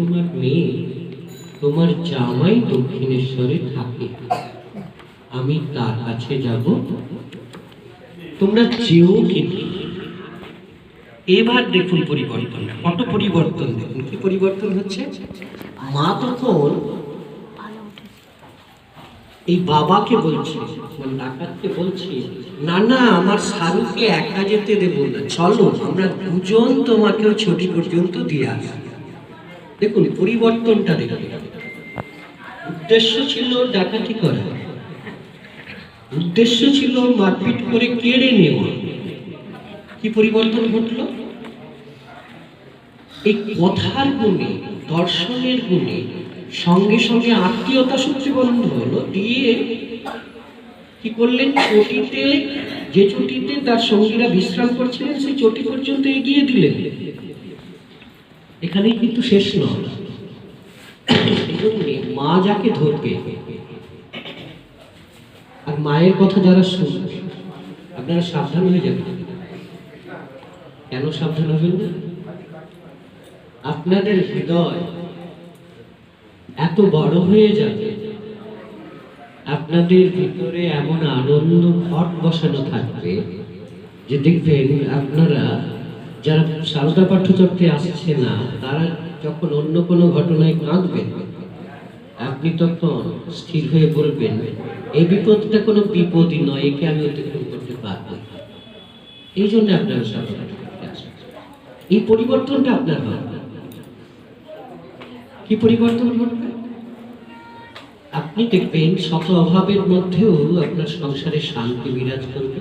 তোমার মেয়ে, তোমার জামাই দক্ষিণেশ্বরে থাকে। আমি তার কাছে যাব। তোমরা যেও কিন্তু এবার দেখুন পরিবর্তনটা। কত পরিবর্তন? দেখুন, কি পরিবর্তন হচ্ছে? মা তখন এই বাবাকে বলছে মানে ডাকাতকে বলছে, না না, আমার সারুকে একা যেতে দেবো না। চলো, আমরা দুজন তোমাকেও ছুটি পর্যন্ত দিয়ে আসি দেখুন, পরিবর্তনটা দেখুন। উদ্দেশ্য ছিল ডাকাতি করা। উদ্দেশ্য ছিল মারপিট করে কেড়ে নেওয়া। কি পরিবর্তন ঘটলো? এই কথার গুণে, দর্শনের গুণে, সঙ্গে সঙ্গে আত্মীয়তা সূত্রে বন্ধ হলো, দিয়ে কি করলেন? চটিতে, যে চটিতে তার সঙ্গীরা বিশ্রাম করছিলেন, সেই চটি পর্যন্ত এগিয়ে দিলেন। এখানেই কিন্তু শেষ নয়। মা যাকে ধরবে, আর মায়ের কথা যারা শুনবে, আপনারা সাবধান হয়ে যাবেন। কেন সাবধান হবেন না? আপনাদের হৃদয় এত বড় হয়ে যাবে, আপনাদের ভিতরে এমন আনন্দ ঘট বসানো থাকবে যে দেখবেন আপনারা যারা সারদা পাঠ্যচক্রে আসছে না, তারা যখন অন্য কোনো ঘটনায় কাঁদবেন আপনি তখন স্থির হয়ে বলবেন, এই বিপদটা কোনো বিপদই নয়, একে আমি অতিক্রম করতে পারব এই জন্য আপনারা আসেন এই পরিবর্তনটা আপনার হবে কি পরিবর্তন ঘটবে? আপনি দেখবেন শত অভাবের মধ্যেও আপনার সংসারে শান্তি বিরাজ করবে।